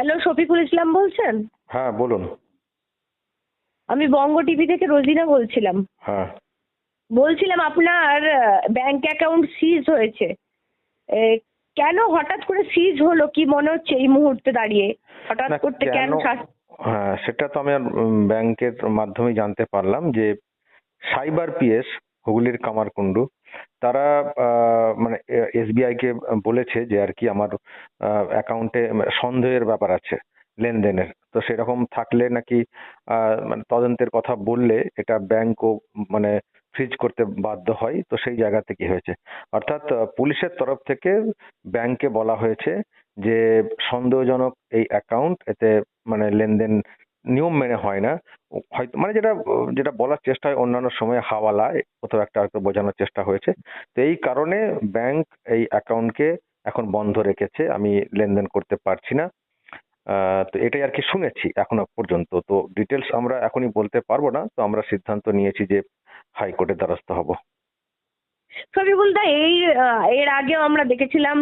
Hello Shafiqul Islam বলছেন? হ্যাঁ বলুন। আমি বঙ্গ টিভি থেকে রোজিনা বলছিলাম। হ্যাঁ। বলছিলাম আপনার ব্যাংক অ্যাকাউন্ট সিজ হয়েছে। কেন হঠাৎ করে সিজ হলো? কি মনে হচ্ছে এই মুহূর্তে দাঁড়িয়ে? হঠাৎ করতে কেন হ্যাঁ সেটা তো আমি ব্যাংকের মাধ্যমে জানতে পারলাম যে সাইবার পিএস হুগলির কামারকুণ্ডু তারা মানে এসবিআই কে বলেছে যে আর কি আমার অ্যাকাউন্টে সন্দেহের ব্যাপার আছে লেনদেনের। তো সেরকম থাকলে নাকি মানে তদন্তের কথা বললে এটা ব্যাংকও মানে ফ্রিজ করতে বাধ্য হয়। তো সেই জায়গা থেকে হয়েছে। অর্থাৎ পুলিশের তরফ থেকে ব্যাংকে বলা হয়েছে যে সন্দেহজনক এই অ্যাকাউন্ট এতে মানে লেনদেন নিয়ম মেনে হয় না। হয়তো মানে যেটা যেটা বলার চেষ্টা হয় অন্যান্য সময় হাওয়ালা, কোথাও একটা হয়তো বোঝানোর চেষ্টা হয়েছে। তো এই কারণে ব্যাংক এই অ্যাকাউন্টকে এখন বন্ধ রেখেছে। আমি লেনদেন করতে পারছি না। তো এটাই আর কি শুনেছি এখনও পর্যন্ত। তো ডিটেলস আমরা এখনই বলতে পারব না। তো আমরা সিদ্ধান্ত নিয়েছি যে হাইকোর্টের দ্বারস্থ হব। শফিকুল দা এই এর আগেও আমরা দেখেছিলাম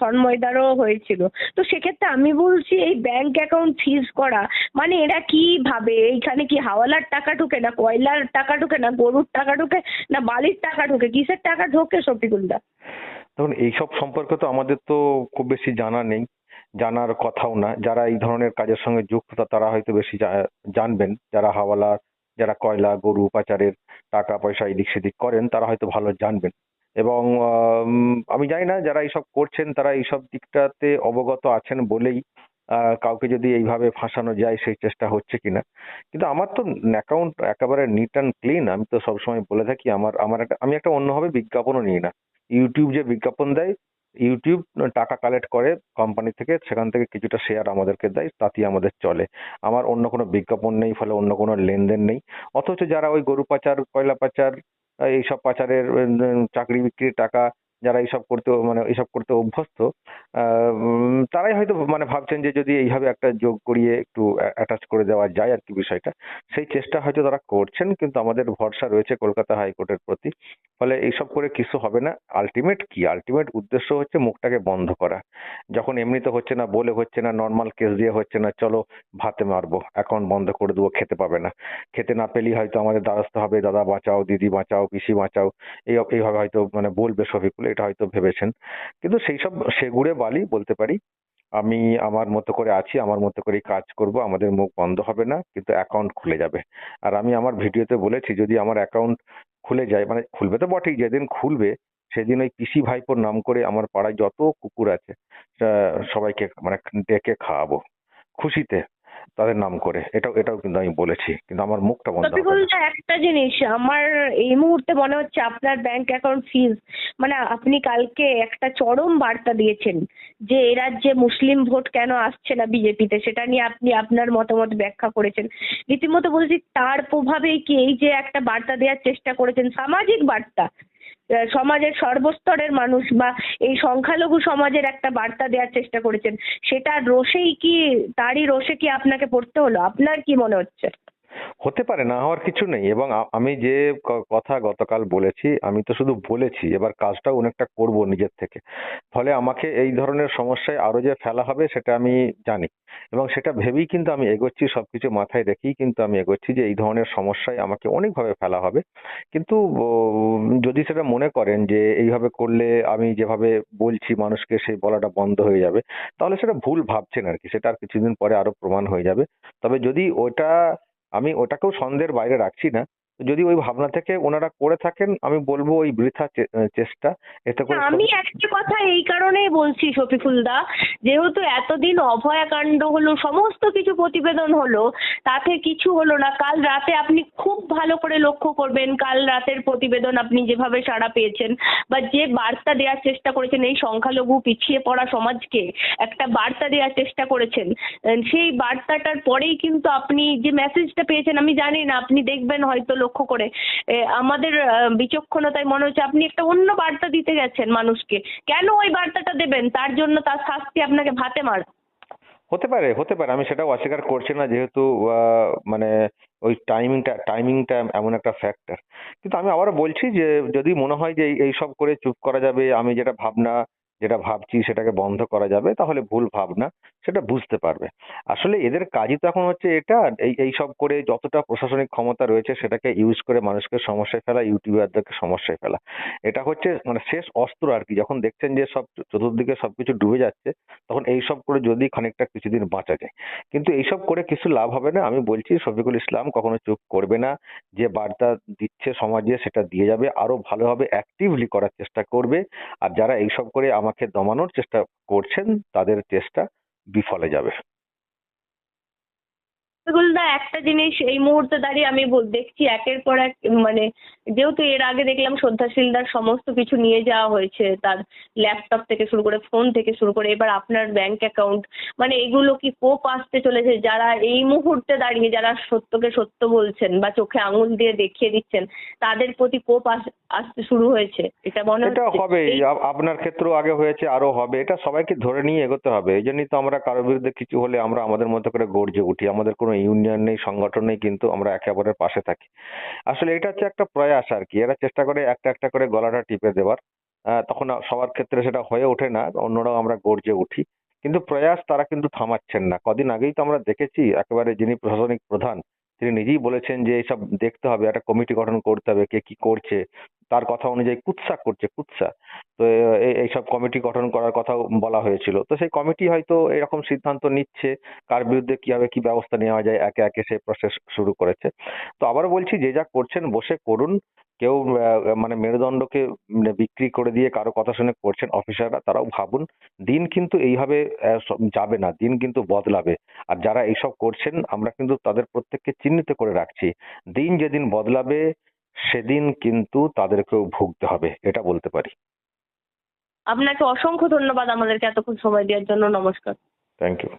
সন্ময়দারও হয়েছিল। তো সেক্ষেত্রে আমি বলছি, এই ব্যাংক অ্যাকাউন্ট সিজ করা মানে এরা কি ভাবে? এইখানে কি হাওয়ালার টাকা ঢুকে না কয়লার টাকা ঢুকে না গরুর টাকা ঢুকে না বালির টাকা ঢুকে? কিসের টাকা ঢোকে শফিকুল দা দেখুন, এইসব সম্পর্কে তো আমাদের তো খুব বেশি জানা নেই, জানার কথাও না। যারা এই ধরনের কাজের সঙ্গে যুক্ত তারা হয়তো বেশি জানবেন। যারা হাওয়ালা যারা কয়লা, গরু, পাচারের টাকা পয়সা এদিক সেদিক করেন, তারা হয়তো ভালো জানবেন। এবং আমি জানি না যারা এইসব করছেন, তারা এইসব দিকটাতে অবগত আছেন বলেই কাউকে যদি এইভাবে ফাঁসানো যায়, সেই চেষ্টা হচ্ছে কিনা। কিন্তু আমার তো অ্যাকাউন্ট একেবারে নিট অ্যান্ড ক্লিন আমি তো সবসময় বলে থাকি, আমার আমার একটা, আমি একটা অন্যভাবে বিজ্ঞাপনও নিই না। ইউটিউব যে বিজ্ঞাপন দেয় ইউটিউব টাকা কালেক্ট করে কোম্পানি থেকে সেখান থেকে কিছুটা শেয়ার আমাদেরকে দেয়, তাতেই আমাদের চলে। আমার অন্য কোনো বিজ্ঞাপন নেই, ফলে অন্য কোনো লেনদেন নেই। অথচ যারা ওই গরু পাচার, কয়লা পাচার এইসব পাচারের চাকরি বিক্রির টাকা, যারা এইসব করতে মানে এইসব করতে অভ্যস্ত তারাই হয়তো মানে ভাবছেন যে যদি এইভাবে একটা যোগ করিয়ে একটু অ্যাটাচ করে দেওয়া যায় আর কি বিষয়টা, সেই চেষ্টা হয়তো তারা করছেন, কিন্তু আমাদের ভরসা রয়েছে কলকাতা হাইকোর্টের প্রতি। ফলে এইসব করে কিছু হবে না। আলটিমেট কি? আলটিমেট উদ্দেশ্য হচ্ছে মুখটাকে বন্ধ করা। যখন এমনিতে হচ্ছে না, বলে হচ্ছে না নর্মাল কেস দিয়ে হচ্ছে না, চলো ভাতে মারবো। অ্যাকাউন্ট বন্ধ করে দেবো, খেতে পাবে না। খেতে না পেলেই হয়তো আমাদের দ্বারস্থ হবে, দাদা, বাঁচাও, দিদি, বাঁচাও, পিসি, বাঁচাও। এই এইভাবে হয়তো মানে বলবে শফিকুল, এটা হয়তো ভেবেছেন। কিন্তু সেই সব সেগুড়ে বালি বলতে পারি, আমি আমার মতো করে আছি, আমার মতো করেই কাজ করব, আমাদের মুখ বন্ধ হবে না, কিন্তু অ্যাকাউন্ট খুলে যাবে। আর আমি আমার ভিডিওতে বলেছি, যদি আমার অ্যাকাউন্ট খুলে যায় মানে খুলবে তো বটেই, যেদিন খুলবে সেদিন ওই পিসি ভাইপোর নাম করে আমার পাড়ায় যত কুকুর আছে সবাইকে মানে ডেকে খাওয়াবো খুশিতে। তাদের নাম করে এটাও এটাও কিন্তু আমি বলেছি কিন্তু আমার মুখটা বন্ধ হবে। একটা জিনিস আমার এই মুহূর্তে মনে হচ্ছে আপনার ব্যাংক অ্যাকাউন্ট ফিজ মানে আপনি কালকে একটা চরম বার্তা দিয়েছেন যে এ রাজ্যে মুসলিম ভোট কেন আসছে না বিজেপিতে সেটা নিয়ে আপনি আপনার মতামত ব্যাখ্যা করেছেন রীতিমতো বলছি তার প্রভাবেই কি এই যে একটা বার্তা দেওয়ার চেষ্টা করেছেন সামাজিক বার্তা সমাজের সর্বস্তরের মানুষ বা এই সংখ্যালঘু সমাজের একটা বার্তা দেওয়ার চেষ্টা করেছেন সেটা রোষেই কি, তারই রোষে কি আপনাকে পড়তে হলো? আপনার কি মনে হচ্ছে? হতে পারে, না হওয়ার কিছু নেই। এবং আমি যে কথা গতকাল বলেছি, আমি তো শুধু বলেছি, এবার কাজটাও অনেকটা করব নিজের থেকে। ফলে আমাকে এই ধরনের সমস্যায় আরও যে ফেলা হবে, সেটা আমি জানি। এবং সেটা ভেবেই কিন্তু আমি এগোচ্ছি, সবকিছু মাথায় রেখেই কিন্তু আমি এগোচ্ছি যে এই ধরনের সমস্যায় আমাকে অনেকভাবে ফেলা হবে। কিন্তু যদি সেটা মনে করেন যে এইভাবে করলে আমি যেভাবে বলছি মানুষকে সেই বলাটা বন্ধ হয়ে যাবে, তাহলে সেটা ভুল ভাবছেন আর কি। সেটা আর কিছুদিন পরে আরও প্রমাণ হয়ে যাবে। তবে যদি ওটা আমি ওটাকেও সন্দেহের বাইরে রাখছি না। যদি ওই ভাবনা থেকে ওনারা করে থাকেন আমি বলব ওই বৃথা চেষ্টা। এতে করে আমি একটা কথা এই কারণেই বলছি শফিকুল দা যেহেতু এতদিন অভয়াকাণ্ড হলো সমস্ত কিছু প্রতিবেদন হলো তাতে কিছু হলো না। কাল রাতে আপনি খুব ভালো করে লক্ষ্য করবেন কাল রাতের প্রতিবেদন আপনি যেভাবে সাড়া পেয়েছেন বা যে বার্তা দেওয়ার চেষ্টা করেছেন এই সংখ্যালঘু পিছিয়ে পড়া সমাজকে একটা বার্তা দেওয়ার চেষ্টা করেছেন সেই বার্তাটার পরেই কিন্তু আপনি যে মেসেজটা পেয়েছেন আমি জানি না আপনি দেখবেন হয়তো লক্ষ্য করে। আমাদের বিচক্ষণতায় মনে হচ্ছে আপনি একটা অন্য বার্তা দিতে গেছেন মানুষকে। কেন ওই বার্তাটা দেবেন? তার জন্য তার শাস্তি আপনাকে ভাতে মার। হতে পারে হতে পারে। আমি সেটাও অস্বীকার করছি না যেহেতু মানে ওই টাইমিংটা টাইমিংটা এমন একটা ফ্যাক্টর কিন্তু আমি আবারও বলছি যে, যদি মনে হয় যে এই সব করে চুপ করা যাবে, আমি যেটা ভাবনা যেটা ভাবছি সেটাকে বন্ধ করা যাবে, তাহলে ভুল ভাবনা সেটা বুঝতে পারবে। আসলে এদের কাজই তো এখন হচ্ছে এটা, এই এই সব করে যতটা প্রশাসনিক ক্ষমতা রয়েছে সেটাকে ইউজ করে মানুষকে সমস্যায় ফেলা, ইউটিউবারদেরকে সমস্যায় ফেলা। এটা হচ্ছে মানে শেষ অস্ত্র আর কি। যখন দেখছেন যে সব চতুর্দিকে সবকিছু ডুবে যাচ্ছে, তখন এই সব করে যদি খানিকটা কিছুদিন বাঁচা যায়। কিন্তু এইসব করে কিছু লাভ হবে না। আমি বলছি, শফিকুল ইসলাম কখনো চুপ করবে না। যে বার্তা দিচ্ছে সমাজে সেটা দিয়ে যাবে। আরও ভালোভাবে অ্যাক্টিভলি করার চেষ্টা করবে। আর যারা এইসব করে আমাকে দমানোর চেষ্টা করছেন তাদের চেষ্টা বিফলে যাবে। দা একটা জিনিস এই মুহূর্তে দাঁড়িয়ে আমি বল- দেখছি একের পর এক মানে যেহেতু এর আগে দেখলাম শ্রদ্ধাশীলদার সমস্ত কিছু নিয়ে যাওয়া হয়েছে তার ল্যাপটপ থেকে শুরু করে ফোন থেকে শুরু করে এবার আপনার ব্যাংক অ্যাকাউন্ট মানে এগুলো কি কোপ আসতে চলেছে? যারা এই মুহূর্তে দাঁড়িয়ে যারা সত্যকে সত্য বলছেন বা চোখে আঙুল দিয়ে দেখিয়ে দিচ্ছেন তাদের প্রতি কোপ আস- আসতে শুরু হয়েছে। এটা মনে এটা হচ্ছে হবে আপনার ক্ষেত্রেও আগে হয়েছে আরও হবে। এটা সবাইকে ধরে নিয়ে এগোতে হবে। এই জন্যই তো আমরা কারোর বিরুদ্ধে কিছু হলে আমরা আমাদের মতো করে গর্জে উঠি। আমাদের কোনো ইউনিয়ন, সংগঠন কিন্তু আমরা একে অপরের পাশে থাকি। আসলে এটা হচ্ছে একটা প্রয়াস আর কি এরা চেষ্টা করে একটা একটা করে গলাটা টিপে দেওয়ার। তখন সবার ক্ষেত্রে সেটা হয়ে ওঠে না, অন্যরাও আমরা গর্জে উঠি। কিন্তু প্রয়াস তারা কিন্তু থামাচ্ছেন না। কদিন আগেই তো আমরা দেখেছি, একেবারে যিনি প্রশাসনিক প্রধান, তিনি নিজেই বলেছেন যে এইসব দেখতে হবে, একটা কমিটি গঠন করতে হবে, কে কি করছে। তার কথা অনুযায়ী কুৎসা করছে কুৎসা। তো এইসব কমিটি গঠন করার কথা বলা হয়েছিল। তো সেই কমিটি হয়তো এরকম সিদ্ধান্ত নিচ্ছে কার বিরুদ্ধে কীভাবে কি ব্যবস্থা নেওয়া যায় একে একে সেই প্রসেস শুরু করেছে। তো আবারও বলছি যে যা করছেন বসে করুন। কেউ মানে মেরুদণ্ডকে উম, বিক্রি করে দিয়ে কারও কথা শুনে করছেন অফিসাররা তারাও ভাবুন দিন কিন্তু এইভাবে যাবে না দিন কিন্তু বদলাবে। আর যারা এইসব করছেন আমরা কিন্তু তাদের প্রত্যেককে চিহ্নিত করে রাখছি। দিন যেদিন বদলাবে সেদিন কিন্তু তাদেরকেও ভুগতে হবে এটা বলতে পারি। আপনাকে অসংখ্য ধন্যবাদ আমাদেরকে এতক্ষণ সময় দেওয়ার জন্য নমস্কার। Thank you